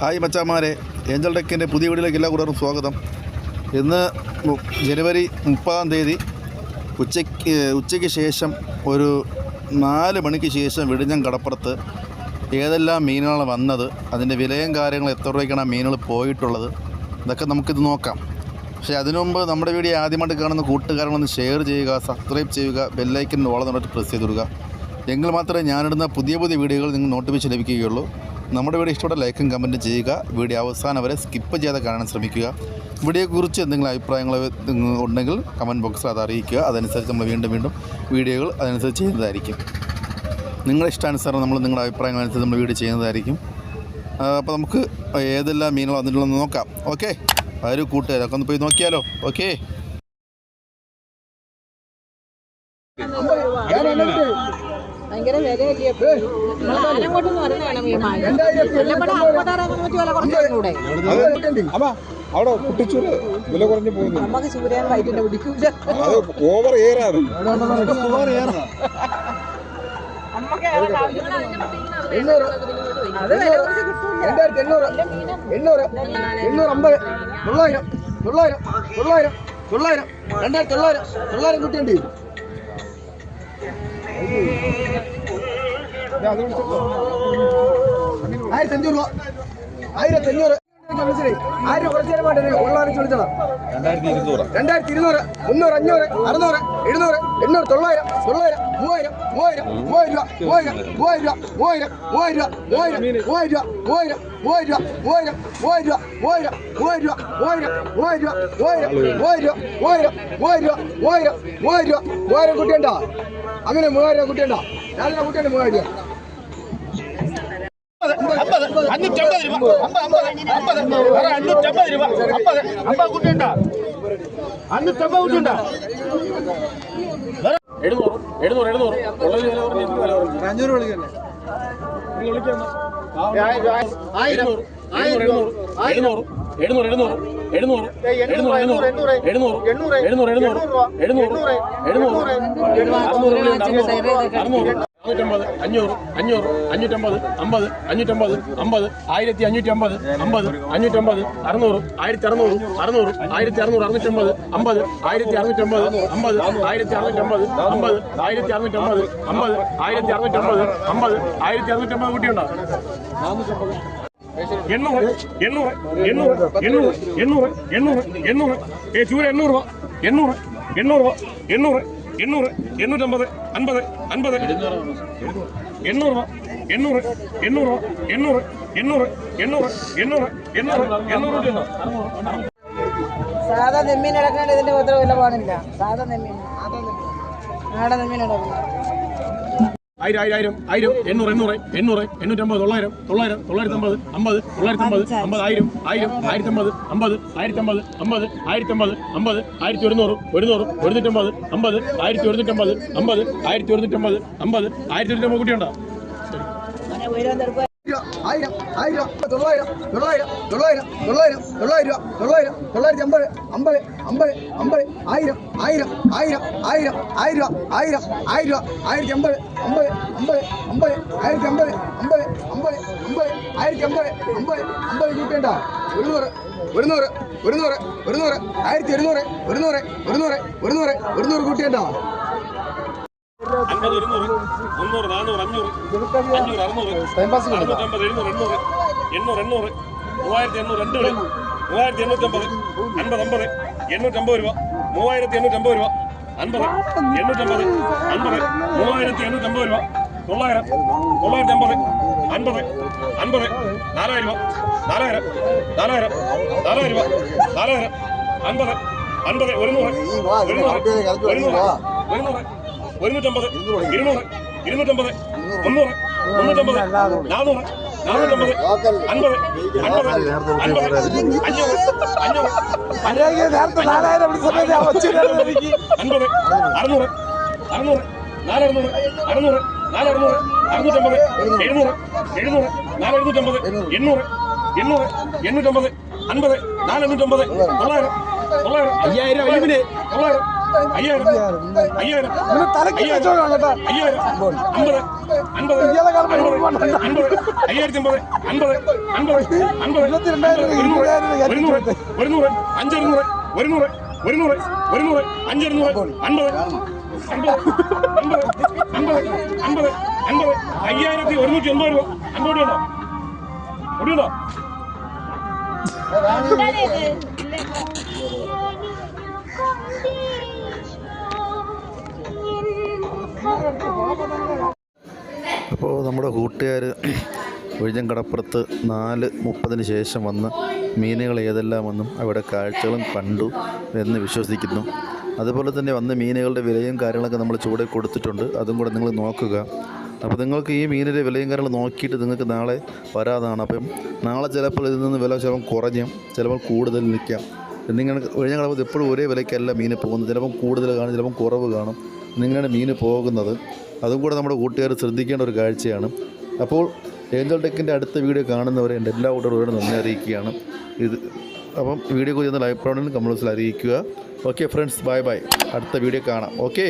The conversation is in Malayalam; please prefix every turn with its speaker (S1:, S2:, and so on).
S1: ഹായ് മച്ചാമാരെ. ഏഞ്ചൽ ടെക്കിന്റെ പുതിയ വീടിലേക്ക് എല്ലാ കൂട്ടർക്കും സ്വാഗതം. ഇന്ന് ജനുവരി മുപ്പതാം തീയതി ഉച്ചയ്ക്ക് ഉച്ചയ്ക്ക് ശേഷം ഒരു നാല് മണിക്ക് ശേഷം വെടിഞ്ഞം കടപ്പുറത്ത് ഏതെല്ലാം മീനുകളാണ് വന്നത് അതിന്റെ വിലയും കാര്യങ്ങളും എത്ര രൂപയ്ക്കാണ് ആ മീനുകൾ പോയിട്ടുള്ളത് ഇതൊക്കെ നമുക്കിത് നോക്കാം. പക്ഷേ അതിനുമുമ്പ് നമ്മുടെ വീഡിയോ ആദ്യമായിട്ട് കാണുന്ന കൂട്ടുകാരങ്ങളൊന്ന് ഷെയർ ചെയ്യുക സബ്സ്ക്രൈബ് ചെയ്യുക ബെല്ലൈക്കൻ ഓളം നോട്ട് പ്രസ് ചെയ്ത് കൊടുക്കുക. എങ്കിൽ മാത്രമേ ഞാനിടുന്ന പുതിയ പുതിയ വീഡിയോകൾ നിങ്ങൾ നോട്ടിഫിക്കേഷൻ ലഭിക്കുകയുള്ളൂ. നമ്മുടെ വീഡിയോ ഇഷ്ടപ്പെട്ട ലൈക്കും കമന്റും ചെയ്യുക. വീഡിയോ അവസാനം വരെ സ്കിപ്പ് ചെയ്യാതെ കാണാൻ ശ്രമിക്കുക. വീഡിയോയെക്കുറിച്ച് എന്തെങ്കിലും അഭിപ്രായങ്ങൾ ഉണ്ടെങ്കിൽ കമന്റ് ബോക്സിൽ അത് അറിയിക്കുക. അതനുസരിച്ച് നമ്മൾ വീണ്ടും വീണ്ടും വീഡിയോകൾ അതനുസരിച്ച് ചെയ്യുന്നതായിരിക്കും. നിങ്ങളുടെ ഇഷ്ടാനുസരണം നമ്മൾ നിങ്ങളുടെ അഭിപ്രായങ്ങൾ അനുസരിച്ച് നമ്മൾ വീഡിയോ ചെയ്യുന്നതായിരിക്കും. അപ്പോൾ നമുക്ക് ഏതെല്ലാം മീനുകൾ വന്നിട്ടുള്ളതെന്ന് നോക്കാം. ഓക്കെ? ആരും കൂട്ടുകാരൊക്കെ ഒന്ന് പോയി നോക്കിയാലോ? ഓക്കെ?
S2: അമ്മ അവിടെ കുട്ടിച്ചൂര് വില കുറഞ്ഞു പോകുന്നു ഓവർ ഏറാണ്
S3: വില കുറച്ച് കിട്ടൂല
S4: രണ്ടായിരത്തി എണ്ണൂറ്. എണ്ണൂറ് എണ്ണൂറ് അമ്പത് തൊള്ളായിരം തൊള്ളായിരം തൊള്ളായിരം തൊള്ളായിരം രണ്ടായിരത്തി തൊള്ളായിരം തൊള്ളായിരം കുട്ടിയുണ്ട് ¡Ay, señor! ¡Ay, señor! മനസ്സിലായി ആരും കുറച്ച് നേരം വേണ്ടേ ഉള്ളവരെ ചോദിച്ചതാ
S2: രണ്ടായിരത്തി ഇരുന്നൂറ്
S4: രണ്ടായിരത്തി ഇരുന്നൂറ് മുന്നൂറ് അഞ്ഞൂറ് അറുന്നൂറ് എഴുന്നൂറ് എണ്ണൂറ് തൊള്ളായിരം തൊള്ളായിരം മൂവായിരം മൂവായിരം മൂവായിരം രൂപ മൂവായിരം മൂവായിരം രൂപ മൂവായിരം മൂവായിരം രൂപ മൂവായിരം മൂവായിരം മൂവായിരം മൂവായിരം മൂവായിരം മൂവായിരം മൂവായിരം മൂവായിരം മൂവായിരം മൂവായിരം മൂവായിരം മൂവായിരം മൂവായിരം മൂവായിരം മൂവായിരം മൂവായിരം മൂവായിരം കുട്ടിയുണ്ടോ അങ്ങനെ മൂവായിരം കുട്ടിയുണ്ടോ ഞാനിവിടെ കുട്ടിയുണ്ട് മൂവായിരം
S5: അഞ്ഞൂറ്റമ്പത് രൂപ. അമ്പത് അമ്പത് അമ്പത്. വേറെ അഞ്ഞൂറ്റമ്പത് രൂപ. അമ്പത് അമ്പത് കുട്ടിയുണ്ടോ? അഞ്ഞൂറ്റമ്പത് കുട്ടിയുണ്ടോ? എഴുന്നൂറ് എഴുന്നൂറ് എഴുന്നൂറ്. ഉള്ളത് വില പറഞ്ഞ്
S2: അഞ്ഞൂറ് വിളിക്കല്ലേ
S5: എഴുന്നൂറ് എഴുന്നൂറ് എഴുന്നൂറ്. എഴുന്നൂറ് എഴുന്നൂറ് എഴുന്നൂറ്. എഴുന്നൂറ് എഴുന്നൂറ് എഴുന്നൂറ് എഴുന്നൂറ് എഴുന്നൂറ് എഴുന്നൂറ് അറുന്നൂറ് അറുന്നൂറ്. അറുന്നൂറ്റമ്പത് അഞ്ഞൂറ് അഞ്ഞൂറ് അഞ്ഞൂറ്റമ്പത് അമ്പത് അഞ്ഞൂറ്റമ്പത് അമ്പത് ആയിരത്തി അഞ്ഞൂറ്റി അമ്പത് അമ്പത് അഞ്ഞൂറ്റമ്പത് അറുന്നൂറ് ആയിരത്തി അറുന്നൂറ് അറുന്നൂറ് ആയിരത്തി അറുന്നൂറ് അറുന്നൂറ്റമ്പത് അമ്പത് ആയിരത്തി അറുന്നൂറ്റമ്പത് അമ്പത് ആയിരത്തി അറുന്നൂറ്റമ്പത് അമ്പത് ആയിരത്തി അറുന്നൂറ്റമ്പത് അമ്പത് ആയിരത്തി അറുന്നൂറ്റമ്പത് അമ്പത് ആയിരത്തി അറുന്നൂറ്റമ്പത് കുട്ടിയുണ്ടോ എണ്ണൂറ് എണ്ണൂറ് എണ്ണൂറ് എണ്ണൂറ് എണ്ണൂറ് എണ്ണൂറ് എണ്ണൂറ് ഏ ചൂര എണ്ണൂറ് രൂപ എണ്ണൂറ് എണ്ണൂറ് രൂപ എണ്ണൂറ് എണ്ണൂറ് എണ്ണൂറ്റമ്പത് അൻപത് അൻപത്. എണ്ണൂറ് എണ്ണൂറ് എണ്ണൂറ് എണ്ണൂറ് എണ്ണൂറ് എണ്ണൂറ് എണ്ണൂറ് എണ്ണൂറ് എണ്ണൂറ്
S3: സാധാ നെമ്മീൻ അടക്കാണ്ട് ഇതിന്റെ ഉത്തരവില്ല വില പാടില്ല. സാധാ നെമ്മീൻ നാടൻ നെമ്മീൻ. അടക്കുന്നത്
S5: ആയിരം ആയിരം ആയിരം എണ്ണൂറ് എണ്ണൂറ് എണ്ണൂറ് എണ്ണൂറ്റമ്പത് തൊള്ളായിരം തൊള്ളായിരം തൊള്ളായിരത്തി അമ്പത് അമ്പത് തൊള്ളായിരത്തി അമ്പത് അമ്പത് ആയിരം ആയിരം ആയിരത്തി അമ്പത് അമ്പത് ആയിരത്തി അമ്പത് അമ്പത് ആയിരത്തി അമ്പത് അമ്പത് ആയിരത്തി ഒരുന്നൂറ് ഒരുന്നൂറ് ഒരുന്നൂറ്റമ്പത് അമ്പത് ആയിരത്തി ഒരുന്നൂറ്റമ്പത് അമ്പത് ആയിരത്തി ഒരുന്നൂറ്റമ്പത് അമ്പത് ആയിരത്തി ഒരുന്നൂറ്റമ്പത് കുട്ടിയുണ്ടോ
S4: ആയിരം ആയിരം തൊള്ളായിരം തൊള്ളായിരം തൊള്ളായിരം തൊള്ളായിരം തൊള്ളായിരം രൂപ തൊള്ളായിരം തൊള്ളായിരത്തി അമ്പത് അമ്പത് അമ്പത് അമ്പത് ആയിരം ആയിരം ആയിരം ആയിരം ആയിരം രൂപ ആയിരം ആയിരം രൂപ ആയിരത്തി അമ്പത് അമ്പത് അമ്പത് അമ്പത് ആയിരത്തി അമ്പത് അമ്പത് അമ്പത് അമ്പത് ആയിരത്തി അമ്പത് അമ്പത് അമ്പത് കൂട്ടേണ്ട ഒരുന്നൂറ് ഒരുന്നൂറ് ഒരുന്നൂറ് ഒരുന്നൂറ് ആയിരത്തി ഒരുന്നൂറ് ഒരുന്നൂറ് ഒരുന്നൂറ് ഒരുന്നൂറ് ഒരുന്നൂറ് കൂട്ടേണ്ട
S5: അൻപത് ഒരുന്നൂറ്. മുന്നൂറ് നാനൂറ് അഞ്ഞൂറ് അഞ്ഞൂറ് അറുന്നൂറ് അറുന്നൂറ്റമ്പത് എഴുന്നൂറ് എണ്ണൂറ് എണ്ണൂറ് എണ്ണൂറ് മൂവായിരത്തി എണ്ണൂറ് രണ്ട് വിളി മൂവായിരത്തി എണ്ണൂറ്റമ്പത് അൻപത് അമ്പത് എണ്ണൂറ്റമ്പത് രൂപ. മൂവായിരത്തി എണ്ണൂറ്റമ്പത് രൂപ. അൻപത് എണ്ണൂറ്റമ്പത് അൻപത് മൂവായിരത്തി എണ്ണൂറ്റമ്പത് രൂപ. തൊള്ളായിരം തൊള്ളായിരത്തി അമ്പത് അൻപത് അൻപത് നാലായിരം രൂപ. നാലായിരം നാലായിരം നാലായിരം രൂപ. നാലായിരം അൻപത് അൻപത് ഒരുന്നൂറ് ഒരുന്നൂറ് ഒരുന്നൂറ് ഒരുന്നൂറ്. ഒരുന്നൂറ്റമ്പത് ഇരുന്നൂറ് ഇരുന്നൂറ്റമ്പത് മുന്നൂറ് മുന്നൂറ്റമ്പത് നാനൂറ് നാനൂറ്റമ്പത് അൻപത് അൻപത് അൻപത് അഞ്ഞൂറ് അഞ്ഞൂറ് അൻപത് അറുന്നൂറ് അറുന്നൂറ് നാലറുന്നൂറ് അറുന്നൂറ് നാലറുന്നൂറ് അറുന്നൂറ്റമ്പത് എഴുന്നൂറ് എഴുന്നൂറ് നാലെഴുന്നൂറ്റമ്പത് എണ്ണൂറ് എണ്ണൂറ് എണ്ണൂറ്റമ്പത് അൻപത് നാലെണ്ണൂറ്റമ്പത് തൊള്ളായിരം തൊള്ളായിരം അയ്യായിരം തൊള്ളായിരം തലക്ക് വെച്ചോളാം കേട്ടോ ഇയാളെ കാരണം അയ്യായിരത്തി അമ്പത് അമ്പത് അമ്പത് അമ്പത് ഇരുപത്തിരണ്ടായിരം ഇരുന്നൂറ് ഒരുന്നൂറ് അഞ്ചിരുന്നൂറ് ഒരുന്നൂറ് ഒരുന്നൂറ് ഒരുന്നൂറ് അഞ്ചിരുന്നൂറ് അൻപത് അൻപത് അൻപത് അൻപത് അൻപത് അയ്യായിരത്തി ഒരുന്നൂറ്റി എൺപത് രൂപ അൻപത് രൂപ ഒടിയുണ്ടോ ഒടിയുണ്ടോ
S1: അപ്പോൾ നമ്മുടെ കൂട്ടുകാർ ഒഴിഞ്ഞം കടപ്പുറത്ത് നാല് മുപ്പതിന് ശേഷം വന്ന് മീനുകൾ ഏതെല്ലാമെന്നും അവിടെ കാഴ്ചകളും കണ്ടു എന്ന് വിശ്വസിക്കുന്നു. അതുപോലെ തന്നെ വന്ന മീനുകളുടെ വിലയും കാര്യങ്ങളൊക്കെ നമ്മൾ ചൂടെ കൊടുത്തിട്ടുണ്ട്. അതും കൂടെ നിങ്ങൾ നോക്കുക. അപ്പോൾ നിങ്ങൾക്ക് ഈ മീനിന്റെ വിലയും കാര്യങ്ങളും നോക്കിയിട്ട് നിങ്ങൾക്ക് നാളെ വരാതാണ്. അപ്പം നാളെ ചിലപ്പോൾ ഇതിൽ നിന്ന് വില ചിലപ്പം കുറഞ്ഞും ചിലപ്പോൾ കൂടുതൽ നിൽക്കാം. എന്നിങ്ങനെ ഒഴിഞ്ഞ കടപ്പുറത്ത് എപ്പോഴും ഒരേ വിലയ്ക്കല്ല മീൻ പോകുന്നത്. ചിലപ്പം കൂടുതൽ കാണും ചിലപ്പം കുറവ് കാണും. നിങ്ങളുടെ മീൻ പോകുന്നത്. അതും കൂടെ നമ്മുടെ കൂട്ടുകാർ ശ്രദ്ധിക്കേണ്ട ഒരു കാഴ്ചയാണ്. അപ്പോൾ ഏഞ്ചൽ ടെക്കിന്റെ അടുത്ത വീഡിയോ കാണുന്നവരെ എന്റെ എല്ലാ കൂട്ടുകാരോടും നന്ദി അറിയിക്കുകയാണ്. ഇത് അപ്പം വീഡിയോ കുറിച്ച് ലൈവ് പ്രോണിൽ കമൻസിൽ അറിയിക്കുക. ഓക്കെ ഫ്രണ്ട്സ് ബൈ ബൈ അടുത്ത വീഡിയോ കാണാം. ഓക്കെ